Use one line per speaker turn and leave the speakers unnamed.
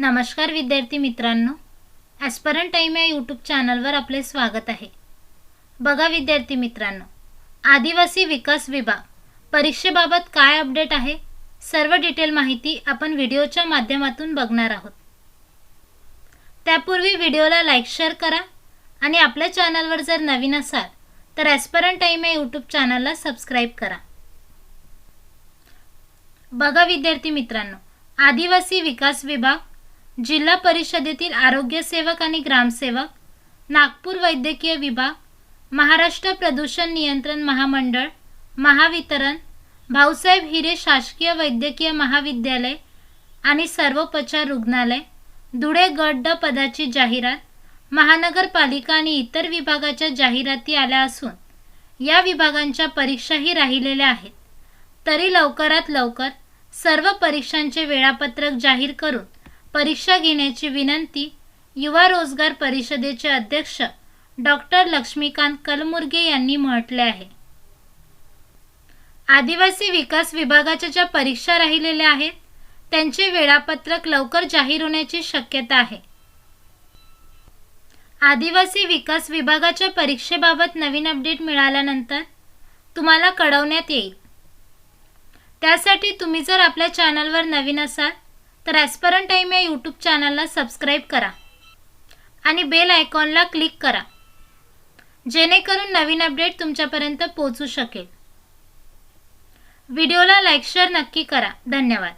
नमस्कार विद्यार्थी मित्रांनो. ॲस्परंट टाईम या यूट्यूब चॅनलवर आपले स्वागत आहे. बघा विद्यार्थी मित्रांनो आदिवासी विकास विभाग परीक्षेबाबत काय अपडेट आहे? सर्व डिटेल माहिती आपण व्हिडिओच्या माध्यमातून बघणार आहोत. त्यापूर्वी व्हिडिओला लाईक शेअर करा आणि आपल्या चॅनलवर जर नवीन असाल तर ॲस्परंट टाईम या यूट्यूब चॅनलला सबस्क्राईब करा. बघा विद्यार्थी मित्रांनो आदिवासी विकास विभाग जिल्हा परिषदेतील आरोग्य सेवक आणि ग्रामसेवक नागपूर वैद्यकीय विभाग महाराष्ट्र प्रदूषण नियंत्रण महामंडळ महावितरण भाऊसाहेब हिरे शासकीय वैद्यकीय महाविद्यालय आणि सर्वोपचार रुग्णालय धुळे गड ड पदाची जाहिरात महानगरपालिका आणि इतर विभागाच्या जाहिराती आल्या असून या विभागांच्या परीक्षाही राहिलेल्या आहेत. तरी लवकरात लवकर सर्व परीक्षांचे वेळापत्रक जाहीर करून परीक्षा घेण्याची विनंती युवा रोजगार परिषदेचे अध्यक्ष डॉक्टर लक्ष्मीकांत कलमुर्गे यांनी म्हटले आहे. आदिवासी विकास विभागाच्या ज्या परीक्षा राहिलेल्या आहेत त्यांचे वेळापत्रक लवकर जाहीर होण्याची शक्यता आहे. आदिवासी विकास विभागाच्या परीक्षेबाबत नवीन अपडेट मिळाल्यानंतर तुम्हाला कळवण्यात येईल. त्यासाठी तुम्ही जर आपल्या चॅनलवर नवीन असाल तर ॲस्परंट टाईम या यूट्यूब चॅनलला सबस्क्राईब करा. आणि बेल आयकॉनला क्लिक करा. जेणेकरून नवीन अपडेट तुमच्यापर्यंत पोहोचू शकेल. व्हिडिओला लाईक शेअर नक्की करा. धन्यवाद.